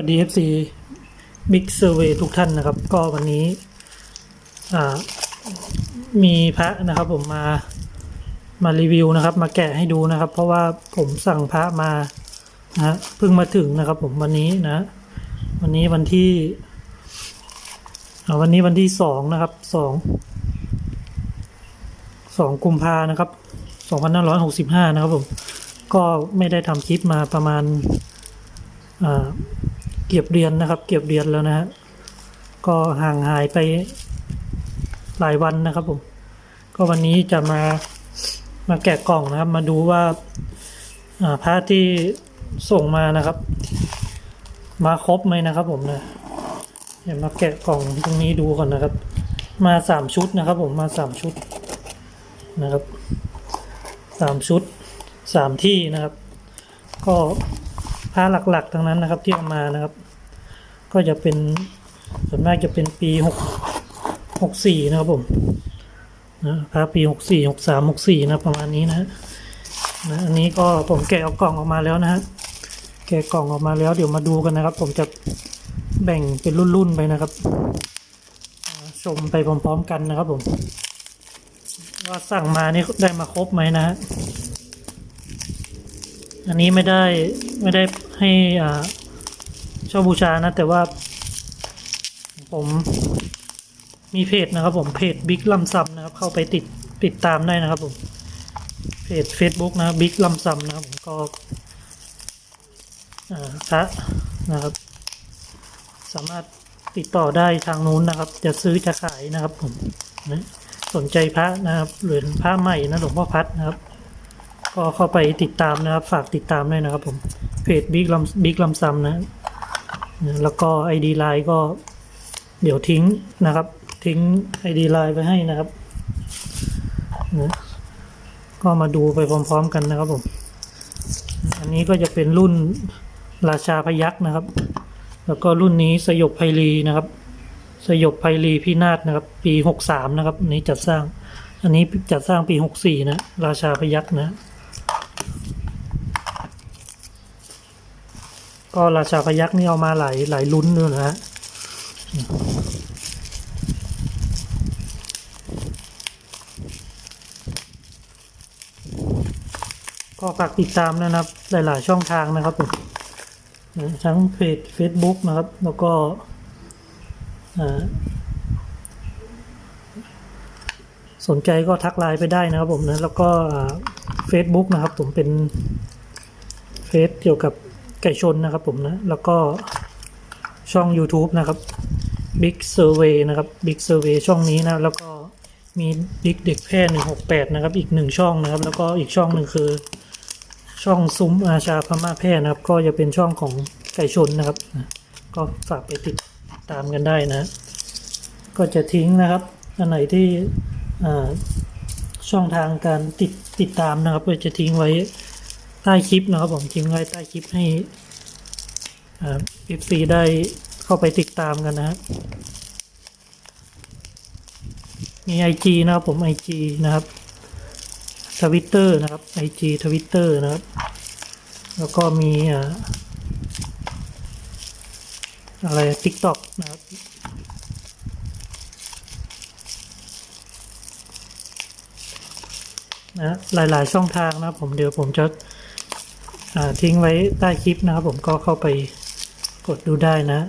วัสดี FC Big Survey ทุกท่านนะครับ ก็วันนี้มีพระนะครับผมมามารีวิวนะครับ มาแกะให้ดูนะครับ เพราะว่าผมสั่งพระมานะเพิ่งมาถึงนะครับ ผมวันนี้นะ วันนี้วันที่วันนี้วันที่สองนะครับสองสองกุมภานะครับสองพันห้าร้อยหกสิบห้านะครับผมก็ไม่ได้ทำคลิปมาประมาณ เก็บเรียนนะครับ เก็บเรียนแล้วนะฮะก็ห่างหายไปหลายวันนะครับผม ก็วันนี้จะมามาแกะกล่องนะครับ มาดูว่าอ่าพระที่ส่งมานะครับ มาครบไหมนะครับผมนะเดี๋ยวมาแกะกล่องตรงนี้ดูก่อนนะครับ มาสามชุดนะครับ ผมมาสามชุดนะครับสามชุดสามที่นะครับ ก็ ผ้าหลักๆทั้งนั้นนะครับที่เอามานะครับ ก็จะเป็นส่วนมากจะเป็นปีหกหกสี่นะครับผมนะผ้าปีหกสี่หกสามหกสี่นะประมาณนี้นะนะอันนี้ก็ผมแกะเอากล่องออกมาแล้วนะฮะแกะกล่องออกมาแล้วเดี๋ยวมาดูกันนะครับ ผมจะแบ่งเป็นรุ่นๆไปนะครับ ชมไปพร้อมๆกันนะครับผมว่าสั่งมานี่ได้มาครบไหมนะฮะ อันนี้ไม่ได้ไม่ได้ให้อ่าเช่าบูชานะ แต่ว่า ผมมีเพจนะครับ ผมเพจบิ๊กลำซัมนะครับ เข้าไปติดติดตามได้นะครับ ผมเพจ Facebook นะบิ๊กลำซัมนะครับ ผมก็พระนะครับ สามารถติดต่อได้ทางนู้นนะครับ จะซื้อจะขายนะครับ ผมนะสนใจพระนะครับหรือพระใหม่นะหลวงพ่อพัดนะครับ ก็เข้าไปติดตามนะครับ ฝากติดตามด้วยนะครับผม เพจบิ๊กลำบิ๊กลำซัมนะ แล้วก็ ID ไลน์ก็เดี๋ยวทิ้งนะครับ ทิ้ง ID ไลน์ไปให้นะครับนะก็มาดูไปพร้อม ๆ กันนะครับผม อันนี้ก็จะเป็นรุ่นราชาพยักษ์นะครับ แล้วก็รุ่นนี้สยบไพลีนะครับ สยบไพลีพินาศนะครับ ปีหกสามนะครับนนี้จัดสร้าง อันนี้จัดสร้างปีหกสี่นะ ราชาพยักษ์นะ ก็ราชาพยักษ์นี่เอามาหลายหลายลุ้นด้วยนะฮะก็ฝากติดตามนะครับ หลาย ๆ ช่องทางนะครับผมทั้งเพจ Facebook นะครับ แล้วก็สนใจก็ทักไลน์ไปได้นะครับผมนะ แล้วก็เฟซบุ๊กนะครับผมเป็นเฟซเกี่ยวกับ ไก่ชนนะครับผมนะ แล้วก็ช่อง YouTube นะครับ Big Survey นะครับ Big Survey ช่องนี้นะแล้วก็มี Big เด็กแพร่168 นะครับ อีกหนึ่งช่องนะครับ แล้วก็อีกช่องหนึ่งคือ ช่องซุ้มอาชาพม่าแพร่นะครับ ก็จะเป็นช่องของไก่ชนนะครับ ก็ฝากไปติดตามกันได้นะ ก็จะทิ้งนะครับ อันไหนที่ช่องทางการติดติดตามนะครับก็จะทิ้งไว้ ต้คลิปนะครับผมทิ้งไว้ใต้คลิปให้อ่า FC ได้เข้าไปติดตามกันนะฮะมี IG นะครับผม IG นะครับทวิตเตอร์นะครับ IG ทวิตเตอร์นะครับ แล้วก็มีอะไร TikTok นะครับนะหลาย ๆ ช่องทางนะครับผมเดี๋ยวผมจะ ทิ้งไว้ใต้คลิปนะครับผมก็เข้าไปกดดูได้นะ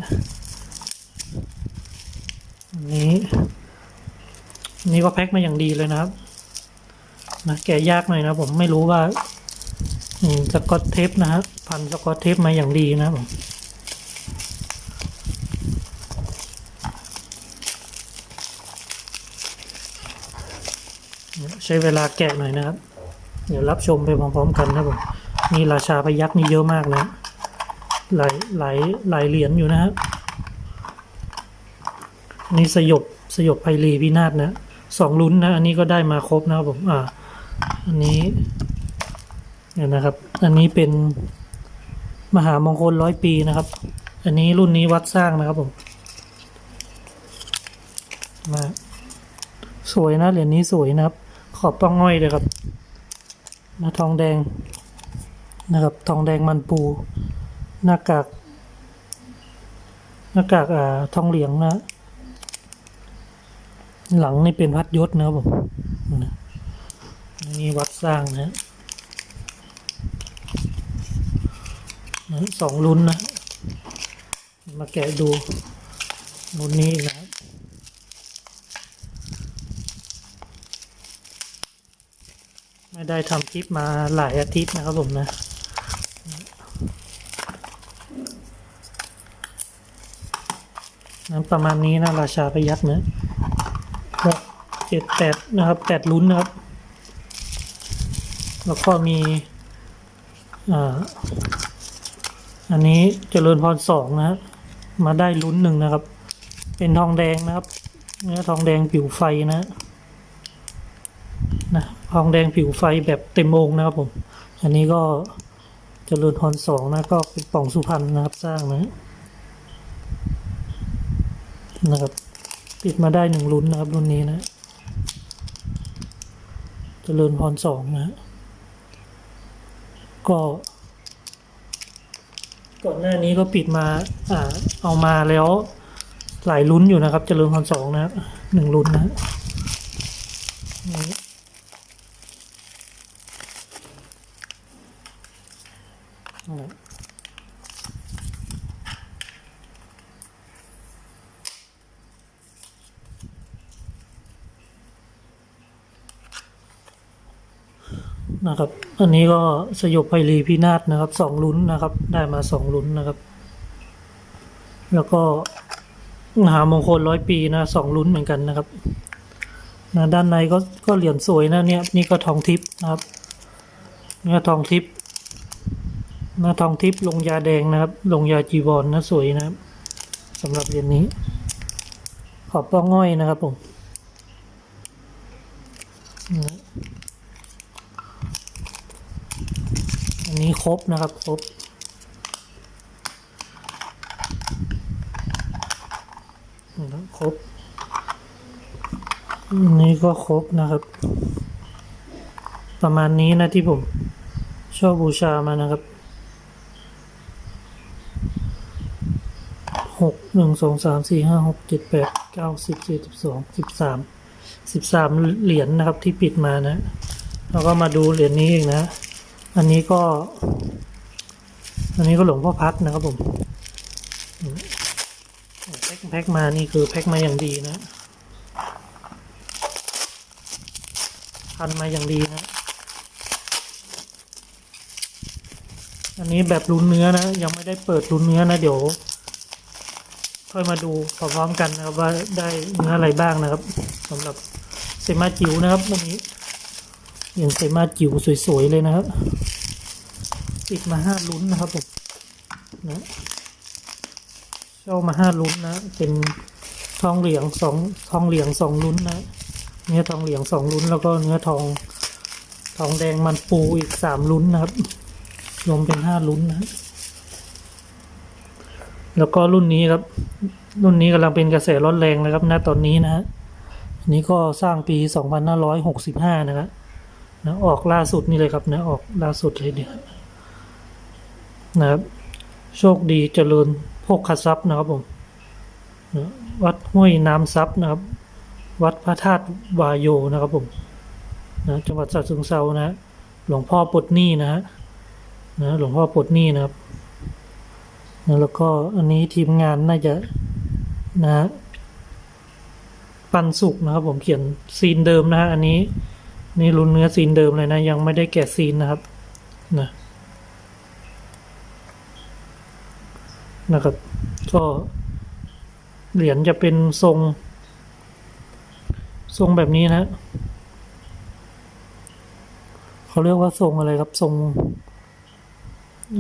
อันนี้นนี้ก็แพ็คมาอย่างดีเลยนะครับนะแกะยากหน่อยนะผมไม่รู้ว่าอืมสกอตเทปนะครับพันสกอตเทปมาอย่างดีนะครับผมใช้เวลาแกะหน่อยนะครับ เดี๋ยวรับชมไปพร้อมๆกันนะครับผม นี่ราชาพยักษ์นี่เยอะมากนะหลายหลายหลายเหรียญอยู่นะครับนี่สยบสยบไพลีพินาศนะสองลุ้นนะอันนี้ก็ได้มาครบนะครับผมอ่าอันนี้เนี่ยนะครับ อันนี้เป็นมหามงคลร้อยปีนะครับ อันนี้รุ่นนี้วัดสร้างนะครับผมมาสวยนะเหรียญนี้สวยนะครับ ขอบต้องง่อยเลยครับนะทองแดง นะครับ ทองแดงมันปู หน้ากาก หน้ากากอ่าทองเหลืองนะ หลังนี่เป็นพัดยศนะครับผมนะนี่วัดสร้างนะนะสองลุ้นนะ มาแกะดูลุ้นนี้นะไม่ได้ทำคลิปมาหลายอาทิตย์นะครับผมนะ นั้นประมาณนี้นะราชาประยัดนะหกเจ็ดแปดนะครับแปดลุ้นนะครับ แล้วก็มีอ่าอันนี้เจริญพรสองนะครับมาได้ลุ้นหนึ่งนะครับ เป็นทองแดงนะครับเนื้อทองแดงผิวไฟนะนะทองแดงผิวไฟแบบเต็มองนะครับผม อันนี้ก็เจริญพรสองนะก็เป็นป่องสุพรรณนะครับสร้างนะ นะครับ ปิดมาได้หนึ่งลุ้นนะครับรุ่นนี้นะเจริญพรสองนะก็ ก่อนหน้านี้ก็ปิดมา อ่า เอามาแล้ว หลายลุ้นอยู่นะครับเจริญพรสองนะหนึ่งลุ้นนะนี่นะครับ นะครับ อันนี้ก็สยบไพรีพินาศนะครับสองลุ้นนะครับ ได้มาสองลุ้นนะครับ แล้วก็มหามงคลร้อยปีนะสองลุ้นเหมือนกันนะครับนะด้านในก็ก็เหรียญสวยนะเนี่ยนี่ก็ทองทิพย์นะครับเนี่ยทองทิพย์นะทองทิพย์ลงยาแดงนะครับ ลงยาจีวรนะสวยนะครับสำหรับเหรียญนี้ ขอบป้องง่อยนะครับผมนะอันนี้ ครบนะครับครบครบอันนี้ก็ครบนะครับ ประมาณนี้นะที่ผมชอบบูชามานะครับหกหนึ่งสองสามสี่ห้าหกเจ็ดแปดเก้าสิบสิบสิบสองสิบสามสิบสามเหรียญนะครับที่ปิดมานะ แล้วก็มาดูเหรียญนี้อีกนะ อันนี้ก็ อันนี้ก็หลวงพ่อพัดนะครับผมแพ็คแพ็คมานี่คือแพ็คมาอย่างดีนะพันมาอย่างดีนะ อันนี้แบบลุ้นเนื้อนะ ยังไม่ได้เปิดลุ้นเนื้อนะ เดี๋ยวค่อยมาดูพร้อมๆกันนะครับว่าได้เนื้ออะไรบ้างนะครับสำหรับเซมาจิ๋วนะครับวันนี้ ย่างเซมาจิ๋วสวยๆเลยนะครับ ติดมาห้าลุ้นนะครับผมนะเช่ามาห้าลุ้นนะ เป็นทองเหลืองสองทองเหลืองสองลุ้นนะ เนื้อทองเหลืองสองลุ้น แล้วก็เนื้อทองทองแดงมันปูอีกสามลุ้นนะครับ รวมเป็นห้าลุ้นนะ แล้วก็รุ่นนี้ครับ รุ่นนี้กำลังเป็นกระแสร้อนแรงนะครับณตอนนี้นะฮะนนี้ก็สร้างปีสองพันห้าร้อยหกสิบห้านะครับ นะออกล่าสุดนี่เลยครับนะออกล่าสุดเลยเดียนะครับ โชคดีเจริญโภคทรัพย์นะครับผมนะวัดห้วยน้ำซับนะครับ วัดพระธาตุวายโยนะครับผมนะจังหวัดฉะเชิงเซานะ หลวงพ่อปดหนี้นะฮะนะหลวงพ่อปดหนี้นะครับนะแล้วก็อันนี้ทีมงานน่าจะนะฮะปันสุกนะครับผมเขียนซีนเดิมนะฮะอันนี้ นี่รุนเนื้อซีนเดิมเลยนะ ยังไม่ได้แกะซีนนะครับนะนะครับ ก็เหรียญจะเป็นทรง ทรงแบบนี้นะเขาเรียกว่าทรงอะไรครับทรง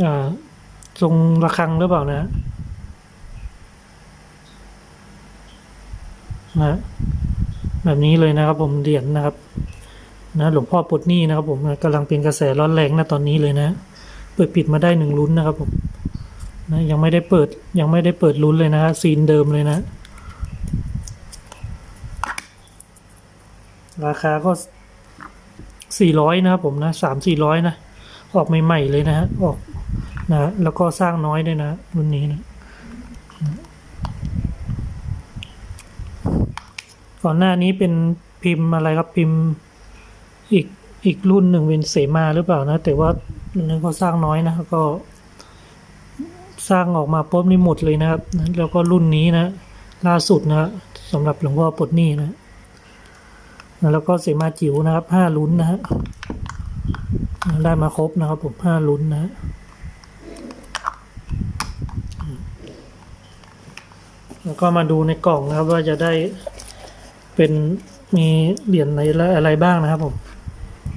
อ่าทรงระฆังหรือเปล่านะนะแบบนี้เลยนะครับผมเหรียญนะครับ นะหลวงพ่อปลดหนี้นะครับผมนะกำลังเป็นกระแสร้อนแรงนะตอนนี้เลยนะ เปิดปิดมาได้หนึ่งลุ้นนะครับผมนะยังไม่ได้เปิดยังไม่ได้เปิดลุ้นเลยนะฮะซีนเดิมเลยนะ ราคาก็สี่ร้อยนะครับผมนะสามสี่ร้อยนะ ออกใหม่ๆเลยนะฮะออกนะแล้วก็สร้างน้อยด้วยนะรุ่นนี้นะก่อนหน้านี้เป็นพิมพ์อะไรครับพิมพ์ อีกอีกรุ่นหนึ่งเป็นเสมาหรือเปล่านะ แต่ว่าอันนั้นก็สร้างน้อยนะก็สร้างออกมาปุ๊บนี่หมดเลยนะครับ แล้วก็รุ่นนี้นะ ล่าสุดนะสำหรับหลวงพ่อปดนี้นะ แล้วก็เสมาจิ๋วนะครับห้าลุ้นนะฮะได้มาครบนะครับผมห้าลุ้นนะฮะแล้วก็มาดูในกล่องนะครับว่าจะได้เป็นมีเหรียญอะไรอะไรบ้างนะครับผม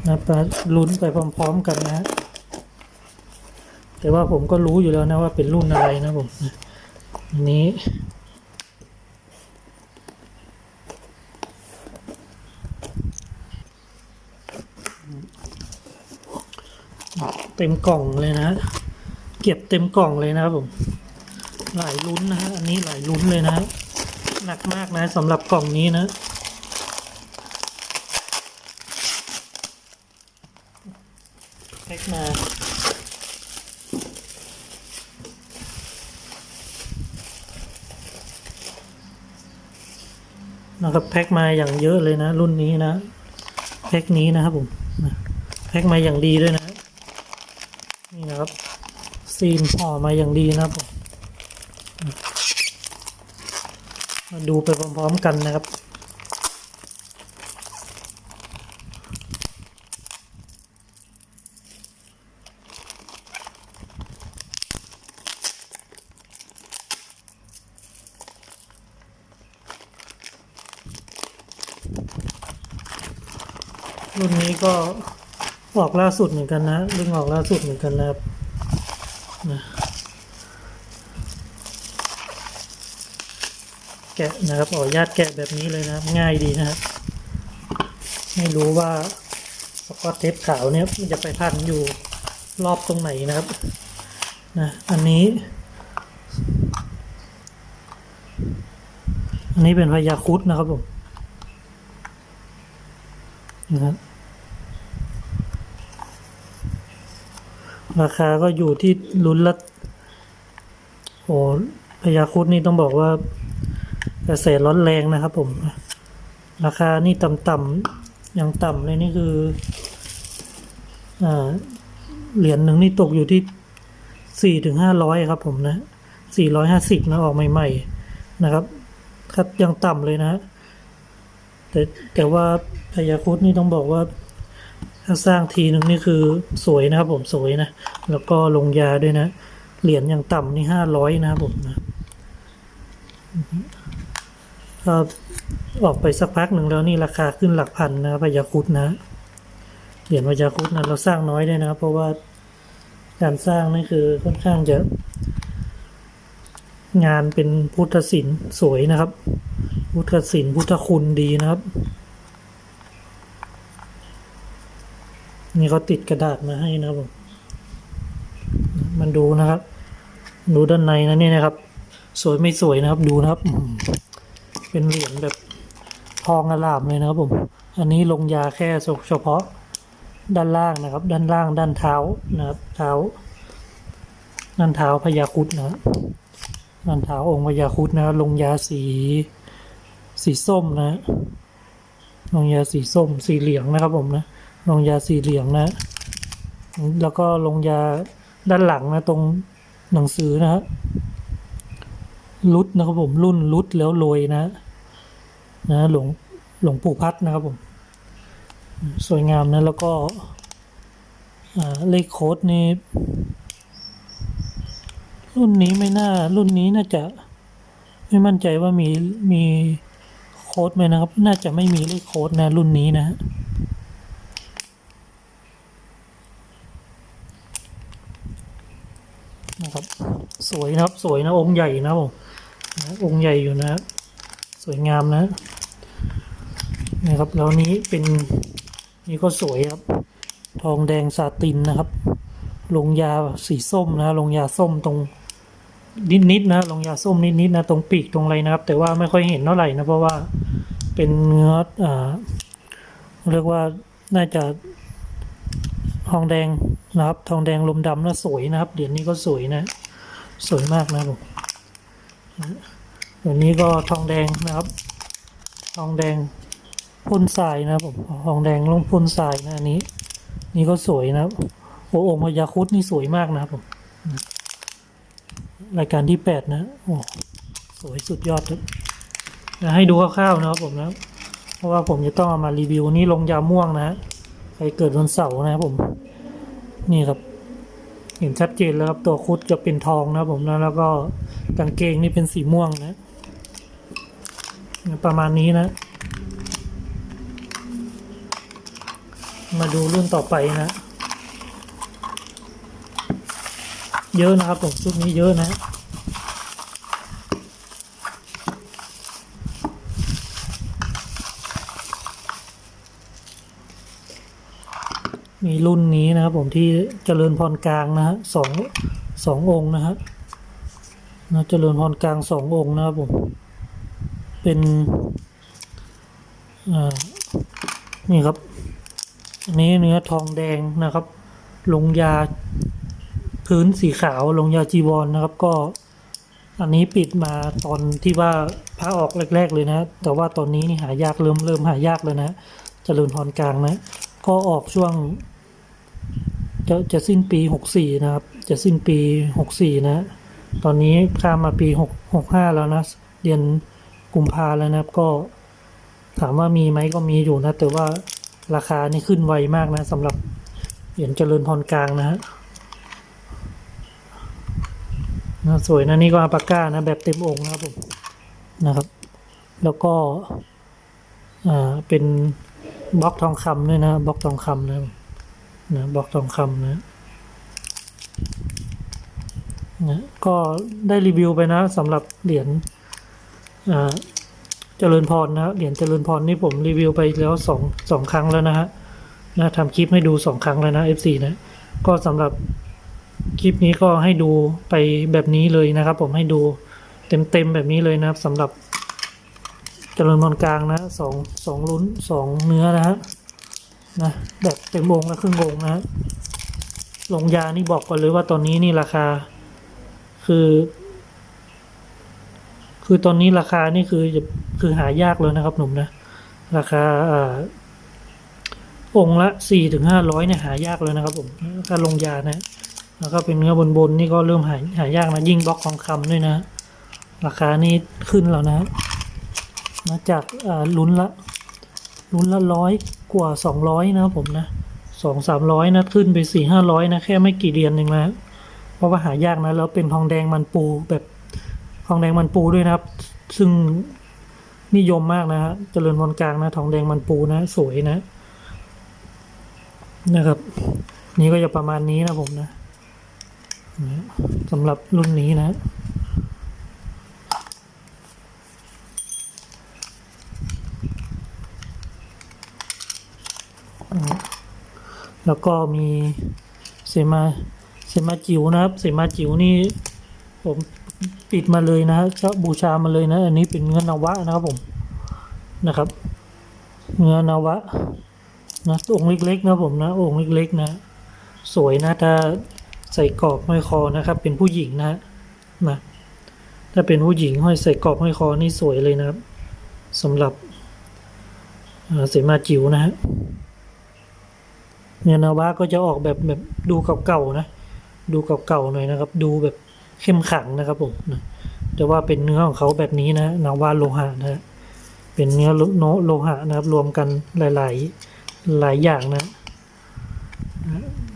นะไปลุ้นไปพร้อม ๆ กันนะ แต่ว่าผมก็รู้อยู่แล้วนะว่าเป็นรุ่นอะไรนะผมอันนี้เต็มกล่องเลยนะ เก็บเต็มกล่องเลยนะครับผม หลายลุ้นนะฮะ อันนี้หลายลุ้นเลยนะ หนักมากนะสำหรับกล่องนี้นะ แพ็ก มานะครับแพ็คมาอย่างเยอะเลยนะ รุ่นนี้นะแพ็คนี้นะครับผมแพ็คมาอย่างดีด้วยนะ นี่นะครับ ซีนห่อมาอย่างดีนะครับผมมาดูไปพร้อมๆกันนะครับ รุ่นนี้ก็ออกล่าสุดเหมือนกันนะรื่องออกล่าสุดเหมือนกันนะครับนะแกะนะครับออนุญาตแกะแบบนี้เลยนะง่ายดีนะครับไม่รู้ว่าสกอตเทปขาวเนี่ยมันจะไปพันอยู่รอบตรงไหนนะครับนะอันนี้ อันนี้เป็นพยาครุดนะครับผม นะครับ ราคาก็อยู่ที่ลุ้นละโอ้พยาคุดนี่ต้องบอกว่ากระแสร้อนแรงนะครับผม ราคานี่ต่ำๆอย่างต่ำเลยนี่คืออ่าเหรียญหนึ่งนี่ตกอยู่ที่สี่ถึงห้าร้อยครับผมนะสี่ร้อยห้าสิบนะออกใหม่ ๆ นะครับ ครับยังต่ำเลยนะฮะ แต่แต่ว่าพยาคุดนี่ต้องบอกว่า ถ้าสร้างทีนึงนี่คือสวยนะครับผมสวยนะ แล้วก็ลงยาด้วยนะ เหรียญอย่างต่ำนี่ห้าร้อยนะครับผมนะก็ออกไปสักพักหนึ่งแล้วนี่ราคาขึ้นหลักพันนะพยาคุดนะเหรียญพยาคุดนะเราสร้างน้อยด้วยนะครับเพราะว่าการสร้างนี่คือค่อนข้างจะงานเป็นพุทธศิลป์สวยนะครับ พุทธศิลป์พุทธคุณดีนะครับ นี่เขาติดกระดาษมาให้นะครับผมมันดูนะครับ ดูด้านในนะนี่นะครับ สวยไม่สวยนะครับ ดูนะครับ เป็นเหรียญแบบทองอลามเลยนะครับผม อันนี้ลงยาแค่เฉพาะด้านล่างนะครับ ด้านล่างด้านเท้านะครับ เท้า ด้านเท้าพญาครุดนะครับด้านเท้าองค์พญาครุดนะครับลงยาสี สีส้มนะลงยาสีส้มสีเหลืองนะครับผมนะลงยาสีเหลืองนะ แล้วก็ลงยาด้านหลังนะตรงหนังสือนะฮะรุดนะครับผมรุ่นรุดแล้วโรยนะนะหลวงหลวงปู่พัดนะครับผม สวยงามนะแล้วก็เลขโค้ดนี่รุ่นนี้ไม่น่า รุ่นนี้น่าจะ ไม่มั่นใจว่ามีมี โค้ดไหมนะครับ น่าจะไม่มีเลขโค้ดนะรุ่นนี้นะนะครับ สวยนะครับ สวยนะองค์ใหญ่นะผมนะองค์ใหญ่อยู่นะ สวยงามนะนะครับแล้วนี้เป็นนี่ก็สวยครับ ทองแดงซาตินนะครับ ลงยาสีส้มนะลงยาส้มตรงนิดๆนะลงยาส้มนิดๆนะตรงปีกตรงอะไรนะครับ แต่ว่าไม่ค่อยเห็นเท่าไหร่นะเพราะว่า เป็นเนื้ออ่าเรียกว่าน่าจะทองแดงนะครับ ทองแดงลมดำนะสวยนะครับเหรียญนี้ก็สวยนะ สวยมากนะผมเหรียญนี้ก็ทองแดงนะครับ ทองแดงพ่นทรายนะครับผมทองแดงลงพ่นทรายนะอันนี้ นี่ก็สวยนะครับโอ้องค์พญาคุดนี่สวยมากนะครับผมรายการที่แปดนะโอ้สวยสุดยอดครับ นะให้ดูคร่าวๆนะครับผมนะ เพราะว่าผมจะต้องเอามารีวิวนี่ลงยาม่วงนะฮะใครเกิดวันเสาร์นะครับผม นี่ครับ เห็นชัดเจนแล้วครับตัวคุดจะเป็นทองนะครับผมนะแล้วก็กางเกงนี่เป็นสีม่วงนะประมาณนี้นะ มาดูรื่องต่อไปนะ เยอะนะครับผมชุดนี้เยอะนะ รุ่นนี้นะครับผมที่เจริญพรกลางนะฮะสองสององค์นะฮะนะเจริญพรกลางสององค์นะครับผมเป็นนี่ครับอันนี้เนื้อทองแดงนะครับ ลงยาพื้นสีขาวลงยาจีวรนนะครับก็อันนี้ปิดมาตอนที่ว่าพระออกแรก ๆ เลยนะ แต่ว่าตอนนี้นี่หายากเริ่มเริ่มหายากเลยนะ เจริญพรกลางนะ ก็ออกช่วง จะจะสิ้นปีหกสี่นะครับ จะสิ้นปีหกสี่นะ ตอนนี้ข้ามมาปีหกหกห้าแล้วนะ เดือนกุมภาแล้วนะครับ ก็ถามว่ามีไหมก็มีอยู่นะ แต่ว่าราคานี่ขึ้นไวมากนะสำหรับเหรียญเจริญพรกลางนะฮะนะสวยนะนี่ก็อาปาก้านะแบบเต็มองค์นะครับผมนะครับ แล้วก็อ่าเป็นบล็อกทองคำด้วยนะบล็อกทองคำนะ นะบล็อกทองคำนะนะก็ได้รีวิวไปนะสำหรับเหรียญเจริญพรนะเหรียญเจริญพรนี่ผมรีวิวไปแล้วสองสองครั้งแล้วนะฮะนะทำคลิปให้ดูสองครั้งแล้วนะ F4 นะก็สำหรับคลิปนี้ก็ให้ดูไปแบบนี้เลยนะครับ ผมให้ดูเต็มๆแบบนี้เลยนะครับสำหรับเจริญพรกลางนะสองสองลุ้นสองเนื้อนะฮะ นะแบบเต็มวงและครึ่งวงนะลงยานี่บอกก่อนเลยว่าตอนนี้นี่ราคา คือ คือตอนนี้ราคานี่คือคือหายากเลยนะครับหนุ่มนะ ราคาอ่าองละสี่ถึงห้าร้อยเนี่ยหายากเลยนะครับผมถ้าลงยานะ แล้วก็เป็นเนื้อบนบนนี่ก็เริ่มหายหายากนะ ยิ่งบล็อกทองคำด้วยนะ ราคานี่ขึ้นแล้วนะ มาจากอ่าลุ้นละลุ้นละร้อย กว่าสองร้อยนะครับผมนะสองสามร้อยนะขึ้นไปสี่ห้าร้อยนะแค่ไม่กี่เดือนเองนะเพราะว่าหายากนะแล้วเป็นทองแดงมันปูแบบทองแดงมันปูด้วยนะครับ ซึ่งนิยมมากนะฮะเจริญพรกลางนะทองแดงมันปูนะ สวยนะ นะครับ นี่ก็จะประมาณนี้นะผมนะนะสำหรับรุ่นนี้นะ แล้วก็มีเสมาเสมาจิ๋วนะครับ เสมาจิ๋วนี่ผมปิดมาเลยนะฮะชบบูชามาเลยนะ อันนี้เป็นเนื้อนวะนะครับผมนะครับ เนื้อนวะนะองค์เล็กๆนะผมนะองค์เล็กๆนะ สวยนะถ้าใส่กรอบห้อยคอนะครับ เป็นผู้หญิงนะนะถ้าเป็นผู้หญิงห้อยใส่กรอบห้อยคอนี่สวยเลยนะครับสำหรับเอ่อเสมาจิ๋วนะฮะ เนื้อนาวะก็จะออกแบบแบบดูเก่าๆนะ ดูเก่าๆหน่อยนะครับ ดูแบบเข้มขังนะครับผมนะแต่ว่าเป็นเนื้อของเขาแบบนี้นะนาวาโลหะนะเป็นเนื้อโนโลหะนะครับ รวมกันหลาย ๆ หลายอย่างนะ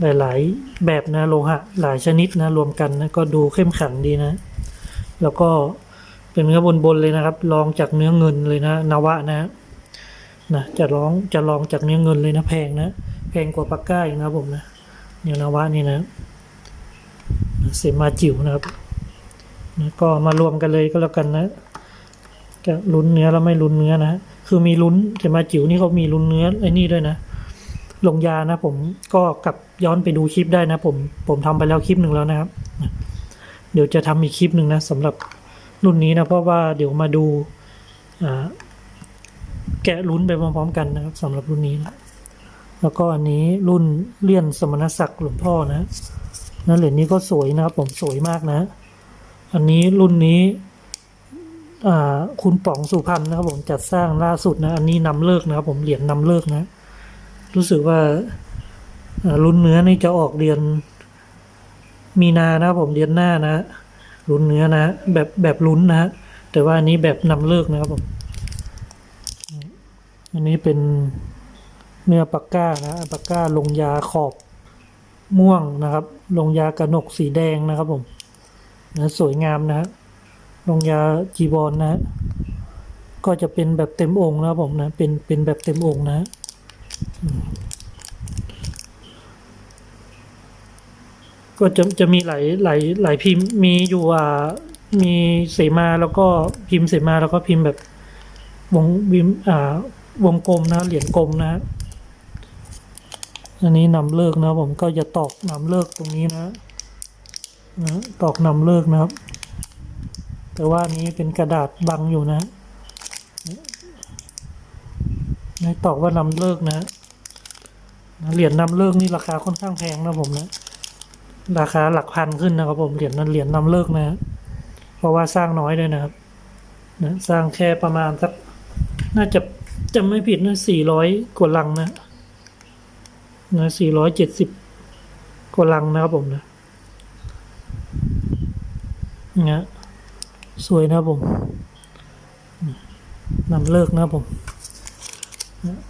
หลาย ๆ แบบนะโลหะ หลายชนิดนะ รวมกันนะก็ดูเข้มขังดีนะ แล้วก็เป็นเนื้อบนๆเลยนะครับลองจากเนื้อเงินเลยนะนาวะนะนะจะลองจะลองจากเนื้อเงินเลยนะแพงนะ แพงกว่าปากก้าอีกนะผมนะเนียนาวะนี่นะเสมาจิ๋วนะครับนะก็มารวมกันเลยก็แล้วกันนะจะลุ้นเนื้อแล้วไม่ลุ้นเนื้อนะคือมีลุ้นเสมาจิ๋วนี่เขามีลุ้นเนื้อไอ้นี่ด้วยนะลงยานะผมก็กลับย้อนไปดูคลิปได้นะผมผมทำไปแล้วคลิปหนึ่งแล้วนะครับนะเดี๋ยวจะทำอีกคลิปหนึ่งนะสำหรับรุ่นนี้นะเพราะว่าเดี๋ยวมาดูแกะลุ้นไปพร้อมๆกันนะครับสำหรับรุ่นนี้นะ แล้วก็อันนี้รุ่นเลี่ยนสมณศักดิ์หลวงพ่อนะนะเหรียญนี้ก็สวยนะครับผมสวยมากนะ อันนี้รุ่นนี้คุณป๋องสุพรรณนะครับผมจัดสร้างล่าสุดนะ อันนี้นำเลิกนะครับผมเหรียญนำเลิกนะ รู้สึกว่ารุ่นเนื้อนี่จะออกเดือนมีนานะครับผมเดือนหน้านะลุ้นเนื้อนะ แบบแบบลุ้นนะ แต่ว่าอันนี้แบบนำเลิกนะครับผมอันนี้เป็น เนื้อปากก้านะปากก้าลงยาขอบม่วงนะครับ ลงยากระหนกสีแดงนะครับผมนะสวยงามนะฮะลงยาจีบอลนะฮะก็จะเป็นแบบเต็มองค์นะครับผมนะเป็นเป็นแบบเต็มองค์นะฮะก็จะจะมีหลายหลายหลายพิมพ์มีอยู่อ่ามีเสมาแล้วก็พิมพ์เสมาแล้วก็พิมพ์แบบวงวิมอ่าวงกลมนะเหรียญกลมนะ อันนี้นำเลิกนะผมก็จะตอกนำเลิกตรงนี้นะนะตอกนำเลิกนะครับ แต่ว่านี้เป็นกระดาษบังอยู่นะนี่ตอกว่านำเลิกนะนะเหรียญนำเลิกนี่ราคาค่อนข้างแพงนะผมนะ ราคาหลักพันขึ้นนะครับผมเหรียญนั้นเหรียญนำเลิกนะ เพราะว่าสร้างน้อยด้วยนะครับนะสร้างแค่ประมาณสักน่าจะจำไม่ผิดนะสี่ร้อยกว่าลังนะ นะสี่ร้อยเจ็ดสิบกว่าลังนะครับผมนะเนี่ยสวยนะครับผมนำเลิกนะครับผม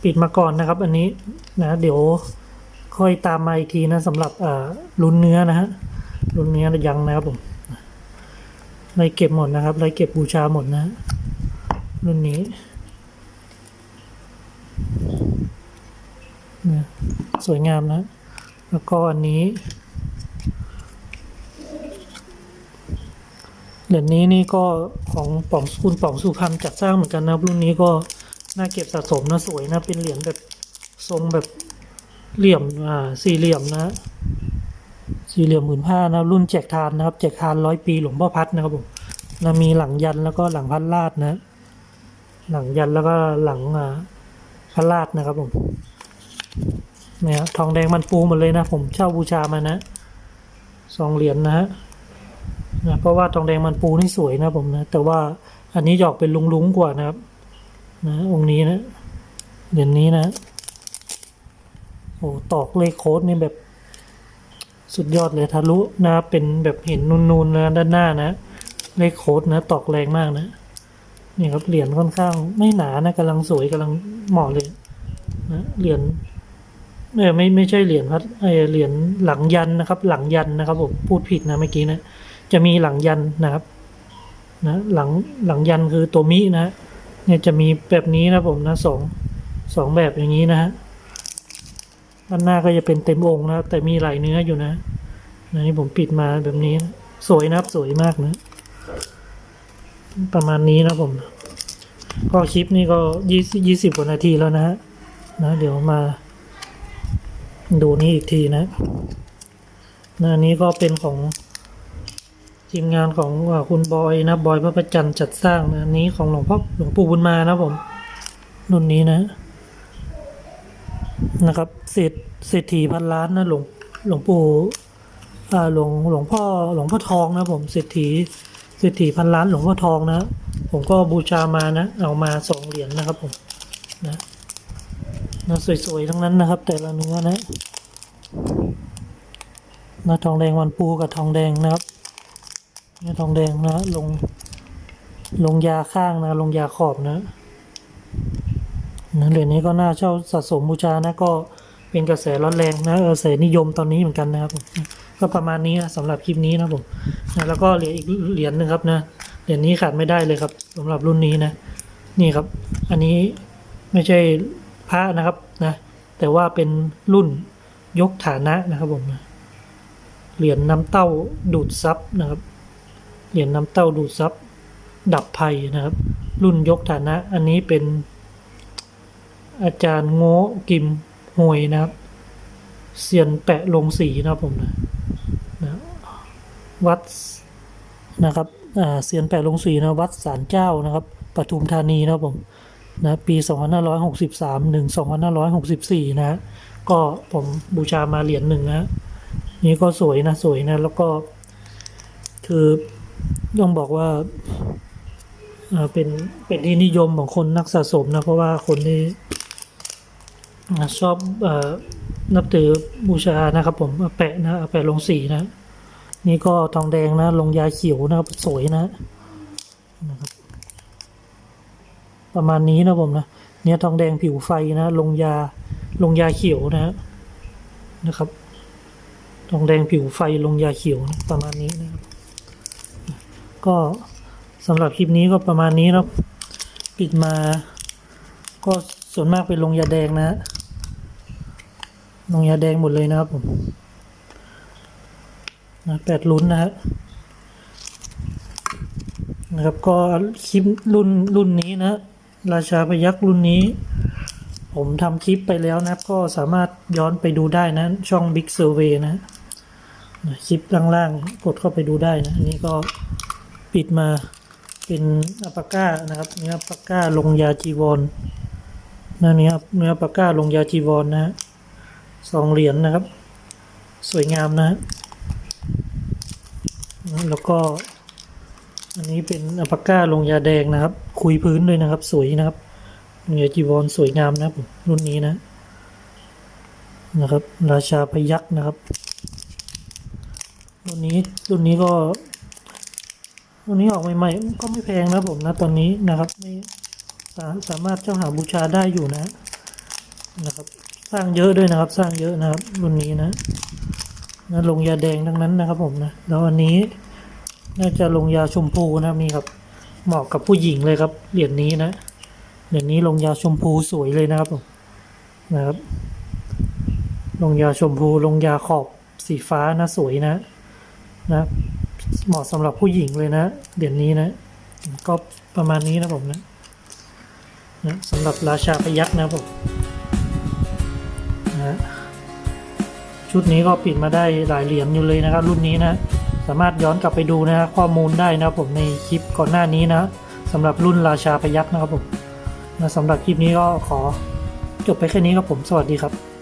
ปิดมาก่อนนะครับ อันนี้นะเดี๋ยวค่อยตามมาอีกทีนะสำหรับอ่าลุ้นเนื้อนะฮะลุ้นเนื้อยังนะครับผมไล่เก็บหมดนะครับไล่เก็บบูชาหมดนะรุ่นนี้นะ สวยงามนะ แล้วก็อันนี้ เหรียญนี้นี่ก็ของป๋องคุณป๋องสุพรรณจัดสร้างเหมือนกันนะรุ่นนี้ก็น่าเก็บสะสมนะสวยนะเป็นเหรียญแบบทรงแบบเหลี่ยมอ่าสี่เหลี่ยมนะ สี่เหลี่ยมหมื่นผ้านะรุ่นแจกทานนะครับแจกทานร้อยปีหลวงพ่อพัดนะครับผมแล้วมีหลังยันแล้วก็หลังพัดลาดนะ หลังยันแล้วก็หลังอ่าพระราชนะครับผม เนี่ยทองแดงมันปูหมดเลยนะ ผมเช่าบูชามานะสองเหรียญนะฮะนะเพราะว่าทองแดงมันปูนี่สวยนะผมนะ แต่ว่าอันนี้หยอกเป็นลุงลุงกว่านะครับ นะองค์นี้นะเหรียญนี้นะโอ้ตอกเลขโค้ดนี่แบบสุดยอดเลยทะลุนะเป็นแบบเห็นนูนๆนะด้านหน้านะเลขโค้ดนะตอกแรงมากนะนี่ครับเหรียญค่อนข้างไม่หนานะกำลังสวยกำลังเหมาะเลยนะเหรียญ เออไม่ไม่ใช่เหรียญพัดเออเหรียญหลังยันนะครับ หลังยันนะครับผมพูดผิดนะเมื่อกี้นะ จะมีหลังยันนะครับ นะหลังหลังยันคือตัวมินะเนี่ยจะมีแบบนี้นะผมนะสองสองแบบอย่างนี้นะฮะด้านหน้าก็จะเป็นเต็มองค์นะครับ แต่มีหลายเนื้ออยู่นะนะนี่ผมปิดมาแบบนี้นะสวยนะครับสวยมากนะ ประมาณนี้นะผม ก็คลิปนี้ก็ยี่ยี่สิบกว่านาทีแล้วนะฮะนะเดี๋ยวมา ดูนี่อีกทีนะนะอันนี้ก็เป็นของทีมงานของคุณบอยนะ บอยพระประจันจัดสร้างนะนี้ของหลวงพ่อหลวงปู่บุญมานะผมรุ่นนี้นะ นะครับเศรษเศรษฐีพันล้านนะหลวงหลวงปู่หลวงหลวงพ่อหลวงพ่อทองนะผมเศรษฐีเศรษฐีพันล้านหลวงพ่อทองนะ ผมก็บูชามานะ เอามาสองเหรียญนะครับผมนะ นะสวยๆ ทั้งนั้นนะครับ แต่ละเนื้อนะนะทองแดงวันปูกับทองแดงนะครับนี่ทองแดงนะลง ลงยาข้างนะ ลงยาขอบนะนะเหรียญนี้ก็น่าเช่าสะสมบูชานะก็เป็นกระแสร้อนแรงนะกระแสนิยมตอนนี้เหมือนกันนะครับก็ประมาณนี้นะสำหรับคลิปนี้นะผมนะแล้วก็เหรียญอีกเหรียญหนึ่งครับนะเหรียญนี้ขาดไม่ได้เลยครับสำหรับรุ่นนี้นะ นี่ครับ อันนี้ไม่ใช่ พระนะครับนะแต่ว่าเป็นรุ่นยกฐานะนะครับผมเหรียญน้ำเต้าดูดซับนะครับเหรียญน้ำเต้าดูดซับดับภัยนะครับ รุ่นยกฐานะ อันนี้เป็น อาจารย์โง่กิมหวยนะครับเซียนแปะลงสีนะครับผมนะนะวัดนะครับเซียนแปะลงสีนะวัดสารเจ้านะครับปทุมธานีนะครับผม นะปี 2563 ถึง 2564 นะ ก็ผมบูชามาเหรียญหนึ่งนะ นี่ก็สวยนะ สวยนะ แล้วก็ คือต้องบอกว่าเป็นเป็นที่นิยมของคนนักสะสมนะ เพราะว่าคนที่ชอบอนับถือบูชานะครับ ผมแปะนะแปะลงสีนะ นี่ก็ทองแดงนะ ลงยาเขียวนะครับ สวยนะนะครับ ประมาณนี้นะผมนะเนี่ยทองแดงผิวไฟนะลงยาลงยาเขียวนะฮะนะครับ ทองแดงผิวไฟลงยาเขียวนะประมาณนี้นะครับ ก็สำหรับคลิปนี้ก็ประมาณนี้แล้วปิดมา ก็ส่วนมากเป็นลงยาแดงนะฮะลงยาแดงหมดเลยนะครับผมนะแปดลุ้นนะฮะนะครับก็คลิปรุ่นรุ่นนี้นะ ราชาพยักรุ่นนี้ ผมทำคลิปไปแล้วนะก็สามารถย้อนไปดูได้นะ ช่อง Big Survey นะนะคลิปล่างๆ กดเข้าไปดูได้นะ อันนี้ก็ปิดมาเป็นอัปปาก้านะครับ เนื้อปาก้าลงยาจีวรนะเนื้อเนื้อปาก้าลงยาจีวรนะฮะสองเหรียญนะครับ สวยงามนะ แล้วก็ อันนี้เป็นอัปาก้าลงยาแดงนะครับ คุยพื้นด้วยนะครับ สวยนะครับเนื้อจีวรสวยงามนะครับรุ่นนี้นะ นะครับ ราชาพยักษ์นะครับ รุ่นนี้รุ่นนี้ก็รุ่นนี้ออกใหม่ๆก็ไม่แพงนะผมนะตอนนี้นะครับไม่สาสามารถเจ้าหาบูชาได้อยู่นะนะครับ สร้างเยอะด้วยนะครับ สร้างเยอะนะครับ รุ่นนี้นะนะลงยาแดงทั้งนั้นนะครับผมนะแล้วอันนี้ น่าจะลงยาชมพูนะครับนี่ครับ เหมาะกับผู้หญิงเลยครับ เหรียญนี้นะเหรียญนี้ลงยาชมพูสวยเลยนะครับผมนะครับ ลงยาชมพูลงยาขอบสีฟ้านะสวยนะนะเหมาะสำหรับผู้หญิงเลยนะเดี๋ยวนี้นะ ก็ประมาณนี้นะผมนะนะสำหรับราชาพยักษ์นะผมนะชุดนี้ก็ปิดมาได้หลายเหรียญอยู่เลยนะครับ รุ่นนี้นะ สามารถย้อนกลับไปดูนะข้อมูลได้นะครับผมในคลิปก่อนหน้านี้นะสำหรับรุ่นราชาพยักษ์นะครับผมนะสำหรับคลิปนี้ก็ขอจบไปแค่นี้ครับผมสวัสดีครับ